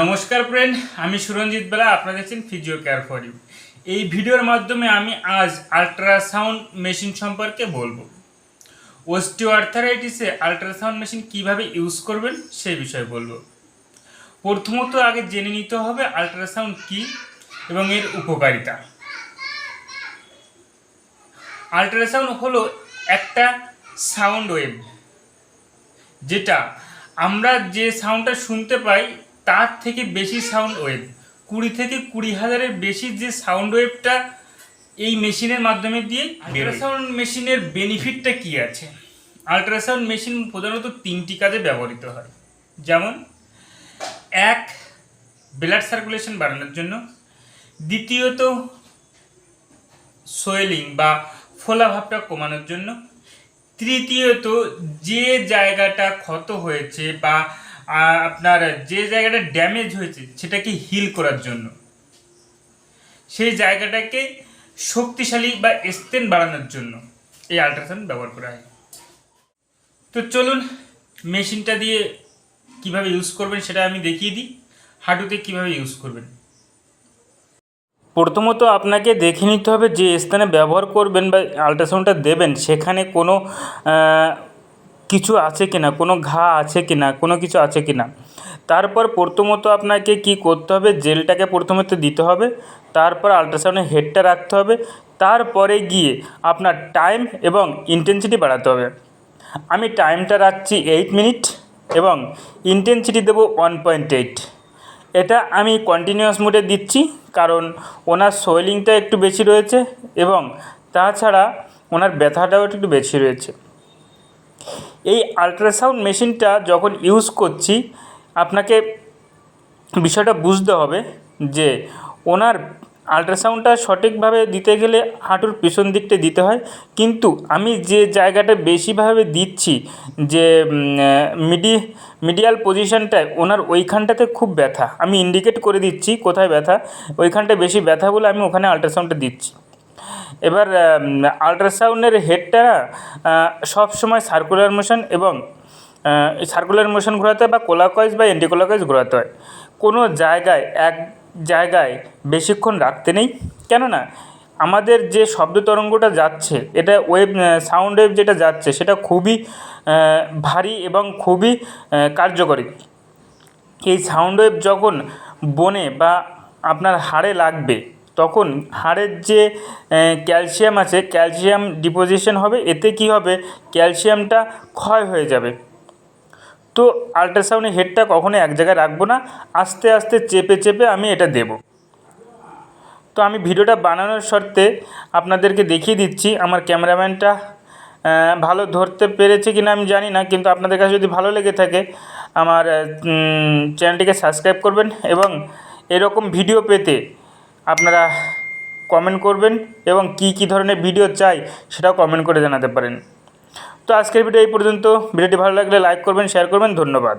নমস্কার ফ্রেন্ড আমি সুরঞ্জিত বেলা, আপনারা দেখছেন ফিজিও কেয়ার ফর ইউ এই ভিডিওর মাধ্যমে আমি আজ আল্ট্রাসাউন্ড মেশিন সম্পর্কে বলব। ওস্টিও আর্থারাইটিসে আল্ট্রাসাউন্ড মেশিন কীভাবে ইউজ করবেন সেই বিষয়ে বলব। প্রথমত আগে জেনে নিতে হবে আল্ট্রাসাউন্ড কি এবং এর উপকারিতা। আল্ট্রাসাউন্ড হলো একটা সাউন্ড ওয়েভ যেটা আমরা যে সাউন্ডটা শুনতে পাই তার থেকে বেশি সাউন্ড ওয়েভ কুড়ি থেকে কুড়ি হাজারের বেশি যে সাউন্ড ওয়েভটা এই মেশিনের মাধ্যমে দিয়ে আল্ট্রাসাউন্ড মেশিনের বেনিফিটটা কি আছে? আল্ট্রাসাউন্ড মেশিন প্রধানত তিনটি কাজে ব্যবহৃত হয়। যেমন এক ব্লাড সার্কুলেশন বাড়ানোর জন্য। দ্বিতীয়ত সোয়েলিং বা ফোলা ভাবটা কমানোর জন্য। তৃতীয়ত যে জায়গাটা ক্ষত হয়েছে বা আপনার যে জায়গাটা ড্যামেজ হয়েছে, সেটাকে হিল করার জন্য। সেই জায়গাটাকে শক্তিশালী বা স্টেন বাড়ানোর জন্য এই আল্ট্রাসাউন্ড ব্যবহার করা হয়। তো চলুন, মেশিনটা দিয়ে কীভাবে ইউজ করবেন সেটা আমি দেখিয়ে দিই। হাঁটুতে কীভাবে ইউজ করবেন। প্রথমত আপনাকে দেখে নিতে হবে যে স্থানে ব্যবহার করবেন বা আল্ট্রাসাউন্ডটা দেবেন, সেখানে কোনো কিছু আছে কি না কোনো ঘা আছে কি না কোনো কিছু আছে কি না তারপর প্রথমত আপনাকে কি করতে হবে? জেলটাকে প্রথমত দিতে হবে। তারপর আল্ট্রাসাউন্ডের হেডটা রাখতে হবে। তারপরে গিয়ে আপনার টাইম এবং ইন্টেন্সিটি বাড়াতে হবে। আমি টাইমটা রাখছি এইট মিনিট এবং ইন্টেন্সিটি দেবো ওয়ান পয়েন্ট এইট এটা আমি কন্টিনিউয়াস মোডে দিচ্ছি কারণ ওনার সোয়েলিংটা একটু বেশি রয়েছে এবং তাছাড়া ওনার ব্যথাটাও একটু বেশি রয়েছে। এই আল্ট্রাসাউন্ড মেশিনটা যখন ইউজ করছি, আপনাকে বিষয়টা বুঝতে হবে যে ওনার আল্ট্রাসাউন্ডটা সঠিকভাবে দিতে গেলে হাঁটুর পিছন দিকটা দিতে হয়। কিন্তু আমি যে জায়গাটা বেশিভাবে দিচ্ছি, যে মিডি মিডিয়াল পজিশনটায় ওনার ওইখানটাতে খুব ব্যথা। আমি ইন্ডিকেট করে দিচ্ছি কোথায় ব্যথা। ওইখানটায় বেশি ব্যথা বলে আমি ওখানে আল্ট্রাসাউন্ডটা দিচ্ছি। এবার আল্ট্রাসাউন্ডের হেডটা সব সময় সার্কুলার মোশন এবং সার্কুলার মোশন ঘোরাতে হয় বা কোলাকয়েজ বা অ্যান্টিকোলাকয়েজ ঘোরাতে হয়। কোনো জায়গায়, এক জায়গায় বেশিক্ষণ রাখতে নেই। কেননা, আমাদের যে শব্দ তরঙ্গটা যাচ্ছে, এটা ওয়েব সাউন্ড ওয়েভ যেটা যাচ্ছে, সেটা খুবই ভারী এবং খুবই কার্যকরী। এই সাউন্ড ওয়েভ যখন বনে বা আপনার হাড়ে লাগবে তখন হাড়ের যে ক্যালসিয়াম আছে, ক্যালসিয়াম ডিপোজিশন হবে, এতে কী হবে? ক্যালসিয়ামটা ক্ষয় হয়ে যাবে। তো আল্ট্রাসাউন্ডের হেডটা কখনো এক জায়গায় রাখব না, আস্তে আস্তে চেপে চেপে আমি এটা দেবো। তো আমি ভিডিওটা বানানোর শর্তে আপনাদেরকে দেখিয়ে দিচ্ছি, আমার ক্যামেরাম্যানটা ভালো ধরতে পেরেছে কি না আমি জানি না, কিন্তু আপনাদের কাছে যদি ভালো লেগে থাকে, আমার চ্যানেলটিকে সাবস্ক্রাইব করবেন এবং এরকম ভিডিও পেতে আপনারা কমেন্ট করবেন এবং কি কি ধরনের ভিডিও চাই সেটাও কমেন্ট করে জানাতে পারেন। তো আজকের ভিডিও এই পর্যন্ত। ভিডিওটি ভালো লাগলে লাইক করবেন শেয়ার করবেন। ধন্যবাদ।